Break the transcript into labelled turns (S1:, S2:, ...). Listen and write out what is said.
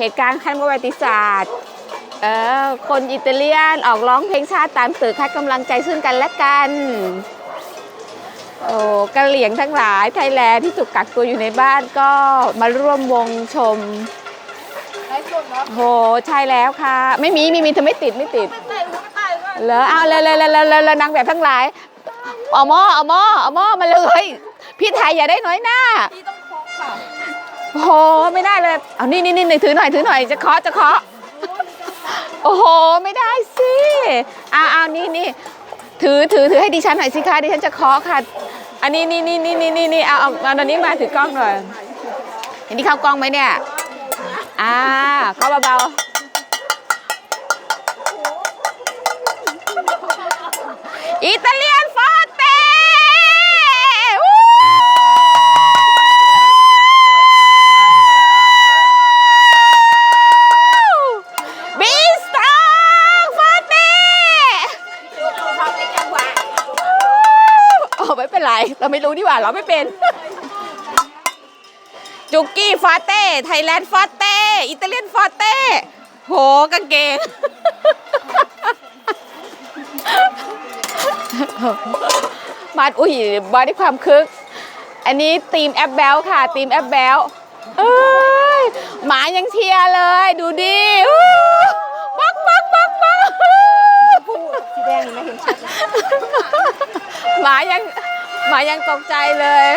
S1: เหตุการณ์ขั้นประวัติศาสตร์เออคนอิตาเลียนออกร้องเพลงชาติตามตึกให้กำลังใจซึ่งกันและกันโอ้กะเหลี่ยงทั้งหลายไทยแลนด์ที่ถูกกักตัวอยู่ในบ้านก็มาร่วมวงชม
S2: ไอ้ส่วนเนาะ
S1: โหใช่แล้วค่ะ ไม่มีไม่มีเธอไม่ติดไม่ติด
S2: ใต้หัวใต้ก็
S1: เหรอเอาเลยเลยเลยเลยเลยนางแบบทั้งหลายเอาหม้อเอาหม้อเอาหม้อมาเลย พี่ไทยอย่าได้น้อยหน้า
S2: ที่ต้องคล้องค่ะ
S1: โอ้โหไม่ได้เลยเอานี่นี่นี่ถือหน่อยถือหน่อยจะเคาะจะเคาะโอ้โหไม่ได้สิเอาเอานี่นี่ถือถือถือให้ดิฉันหน่อยสิคะดิฉันจะเคาะค่ะ อันนี้นี่นี่นี่นี่นี่นี่เอาเอาเอาตอนนี้มาถือกล้องหน่อยเห็นที่เข้ากล้องไหมเนี่ยอ่าเคาะเบาๆอิตา เป็นไร เราไม่รู้ดีกว่าเราไม่เป็น จุกกี้ฟอเต้ไทยแลนด์ฟอเต้อิตาเลียนฟอเต้โหกางเกงมาดอุ้ยมาด้วยความคึก อันนี้ทีมแอปแบลค่ะทีมแอปแบลเอ้ยหมายังเชียร์เลย ดูดิอู้บักบักบักบัก
S2: สีแดงนี่ไม่เห็นชัดนะ
S1: หมายัง หมายังตกใจเลย